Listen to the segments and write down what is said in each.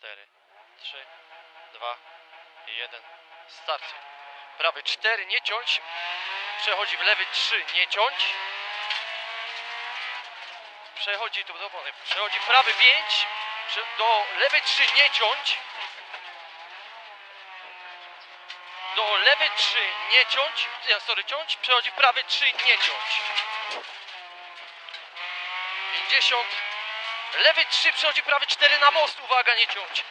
4, 3, 2, 1. Start. Prawy 4, nie ciąć. Przechodzi w lewy 3, nie ciąć. Przechodzi tu do opony. Przechodzi prawy 5. Do lewy 3, nie ciąć. Do lewy 3, nie ciąć. Nie, sorry, ciąć. Przechodzi prawy 3, nie ciąć. 50. Lewy 3, przechodzi prawy 4 na most. Uwaga, nie ciąć.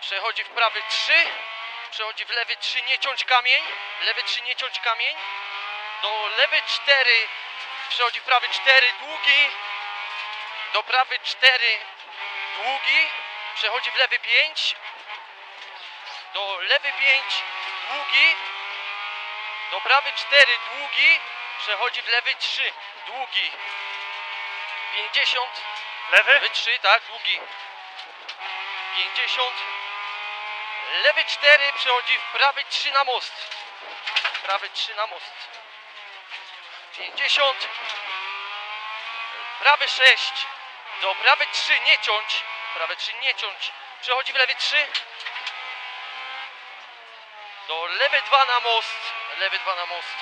Przechodzi w prawy 3. Przechodzi w lewy 3, nie ciąć kamień. Lewy 3, nie ciąć kamień. Do lewy 4. Przechodzi w prawy 4, długi. Do prawy 4, długi. Przechodzi w lewy 5. Do lewy 5, długi. Do prawy 4, długi. Przechodzi w lewy 3, długi. 50. Lewy? Lewy 3, tak, długi. 50. Lewy 4 przechodzi w prawy 3 na most. Prawy 3 na most. 50. Prawy 6. Do prawy 3 nie ciąć. Prawy 3 nie ciąć. Przechodzi w lewy 3. Do lewy 2 na most. Lewy 2 na most.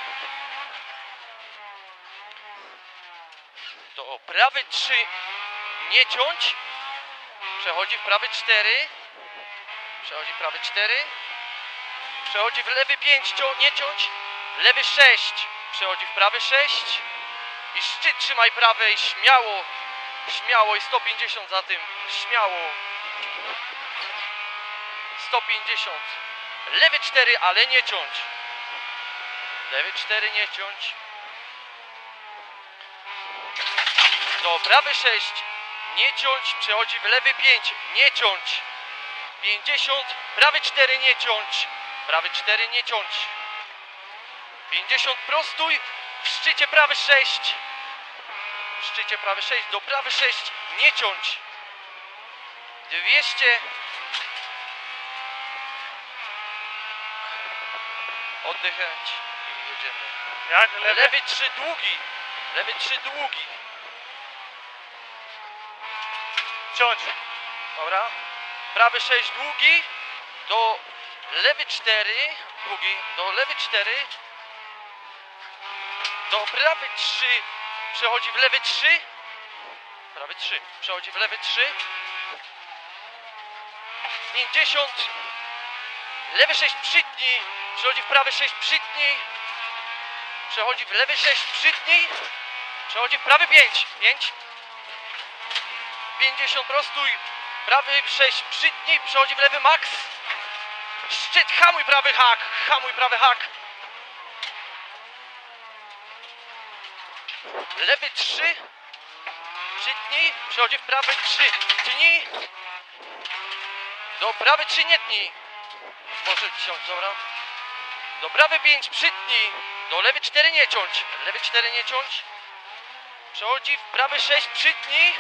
Do prawy 3 nie ciąć. Przechodzi w prawy 4. Przechodzi w prawy 4. Przechodzi w lewy 5, cią nie ciąć. Lewy 6. Przechodzi w prawy 6. I szczyt trzymaj prawej, śmiało. Śmiało i 150 za tym. Śmiało. 150. Lewy 4, ale nie ciąć. Lewy 4, nie ciąć. Do prawy 6, nie ciąć, przechodzi w lewy 5, nie ciąć. 50, prawy 4, nie ciąć. Prawy 4, nie ciąć. 50, prostuj, w szczycie prawy 6. W szczycie prawy 6, do prawy 6, nie ciąć. 200. Oddychać i jedziemy. Jak lewy? Lewy 3 długi. Lewy 3 długi. Ciąć. Dobra. Prawy 6 długi. Do lewy 4 długi. Do lewy 4. Do prawy 3. Przechodzi w lewy 3. Prawy 3. Przechodzi w lewy 3. 50. Lewy 6 przytnij. Przechodzi w prawy 6 przytnij. Przechodzi w lewy 6 przytnij. Przechodzi w prawy 5. 5. 50 prostuj. Prawy 6 przytnij. Przechodzi w lewy max. Szczyt. Hamuj prawy hak. Hamuj prawy hak. Lewy 3. Przytnij. Przechodzi w prawy 3. Tnij. Do prawy 3 nie tnij. Może ciąć, dobra. Do prawy 5 przytnij. Do lewy 4 nie ciąć. Lewy 4 nie ciąć. Przechodzi w prawy 6 przytnij.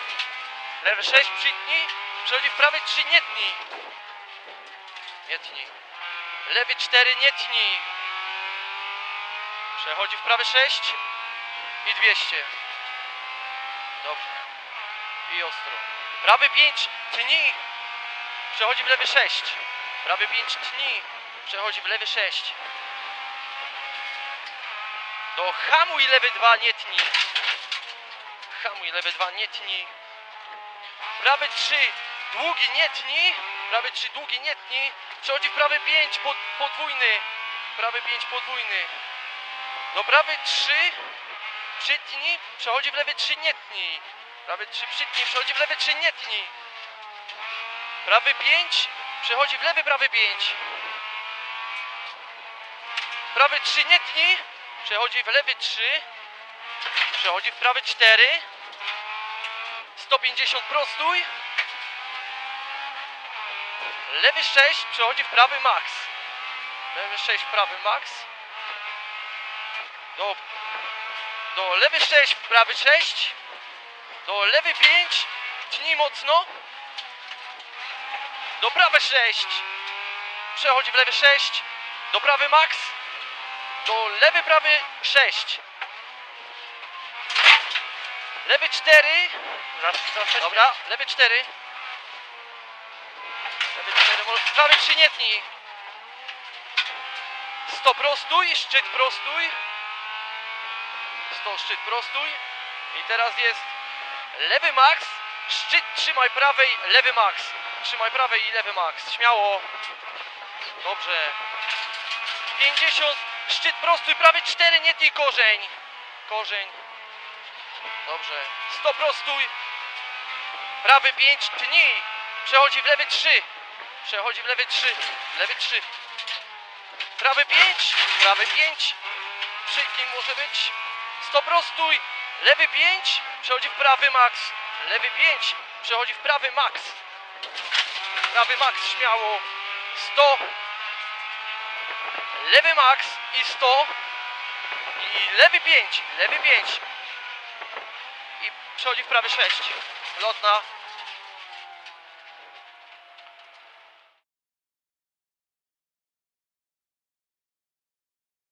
Lewy 6 przytnij. Przechodzi w prawy 3 nie tnij. Nie tnij. Lewy 4 nie tnij. Przechodzi w prawy 6 i 200. Dobrze. I ostro. Prawy 5 tnij. Przechodzi w lewy 6. Prawy 5 tnij. Przechodzi w lewy 6. Do hamuj lewy 2 nie tnij. Hamuj lewy 2 nie tnij. Prawy 3 długi nie tnij. Prawy 3 długi nie tnij. Przechodzi w prawy 5 pod, podwójny. Prawy 5 podwójny. Do prawy 3 przytnij. Przechodzi w lewy 3 nie tnij. Prawy 3 przytnij. Przechodzi w lewy 3 nie tnij. Prawy 5 przechodzi w lewy prawy 5. Prawy 3 nie tnij. Przechodzi w lewy 3. Przechodzi w prawy 4. 150 prostuj. Lewy 6 przechodzi w prawy max. Lewy 6 prawy max. Do, do lewy 6 prawy 6. Do lewy 5. Tnij mocno. Do prawy 6. Przechodzi w lewy 6. Do prawy max. Do lewy prawy 6. Lewy 4. Za, za wcześnie. Dobra, lewy 4. prawy 3 nie tnij. 100 prostój, szczyt prostój. 100 szczyt prostój. I teraz jest lewy max, szczyt trzymaj prawej, lewy max. Trzymaj prawej i lewy max. Śmiało. Dobrze. 50, szczyt prostój, prawy 4, nie tnij korzeń. Korzeń. Dobrze. 100 prostój. Prawy 5, tnij. Przechodzi w lewy 3. Przechodzi w lewy 3. Lewy 3. Prawy 5. Prawy 5. Przyknij może być. 100 prostój. Lewy 5. Przechodzi w prawy max. Lewy 5. Przechodzi w prawy max. Prawy max śmiało. 100. Lewy max i 100. I lewy 5. Lewy 5. Przechodzi w prawy 6. Lotna.